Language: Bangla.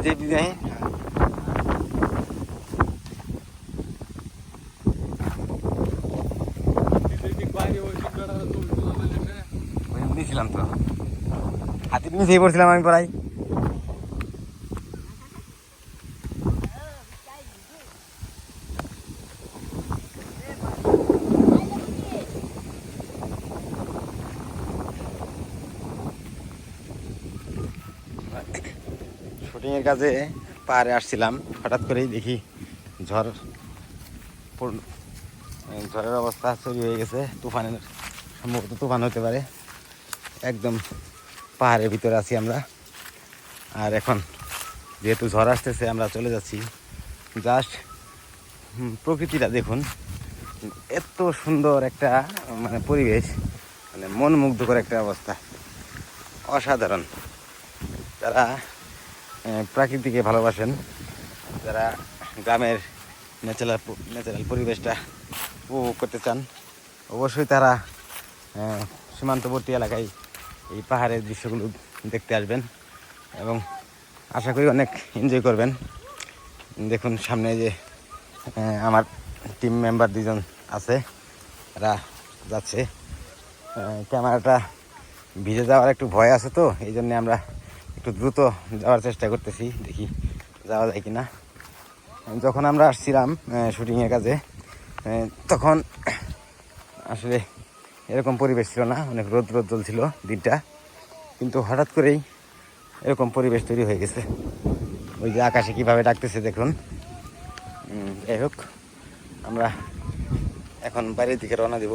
এই যে বিদায় দিয়েছিলাম তো হাতির নিচেই পড়ছিলাম আমি পড়াই শুটিংয়ের কাজে পাহাড়ে আসছিলাম। হঠাৎ করেই দেখি ঝড় ঝড়ের অবস্থা তৈরি হয়ে গেছে। তুফানের সম্ভবত তুফান হতে পারে। একদম পাহাড়ের ভিতরে আছি আমরা। আর এখন যেহেতু ঝড় আসতেছে আমরা চলে যাচ্ছি। জাস্ট প্রকৃতিটা দেখুন। এত সুন্দর একটা মানে পরিবেশ। মানে মন মুগ্ধকর একটা অবস্থা। অসাধারণ। আহ, প্রকৃতিকে ভালোবাসেন। যারা গ্রামের ন্যাচারাল ন্যাচারাল পরিবেশটা উপভোগ করতে চান, অবশ্যই তারা সীমান্তবর্তী এলাকায় এই পাহাড়ের দৃশ্যগুলো দেখতে আসবেন এবং আশা করি অনেক এনজয় করবেন। দেখুন সামনে যে আমার টিম মেম্বার দুজন আছে এরা যাচ্ছে। ক্যামেরাটা ভিজে যাওয়ার একটু ভয় আছে তো, এই জন্যে আমরা একটু দ্রুত যাওয়ার চেষ্টা করতেছি, দেখি যাওয়া যায় কিনা। যখন আমরা আসছিলাম শুটিংয়ের কাজে তখন আসলে এরকম পরিবেশ ছিল না, অনেক রোদ রোদ ছিল দিনটা, কিন্তু হঠাৎ করেই এরকম পরিবেশ তৈরি হয়ে গেছে। ওই যে আকাশে কীভাবে ডাকতেছে দেখুন। যাই হোক, আমরা এখন বাইরের দিকে রওনা দিব।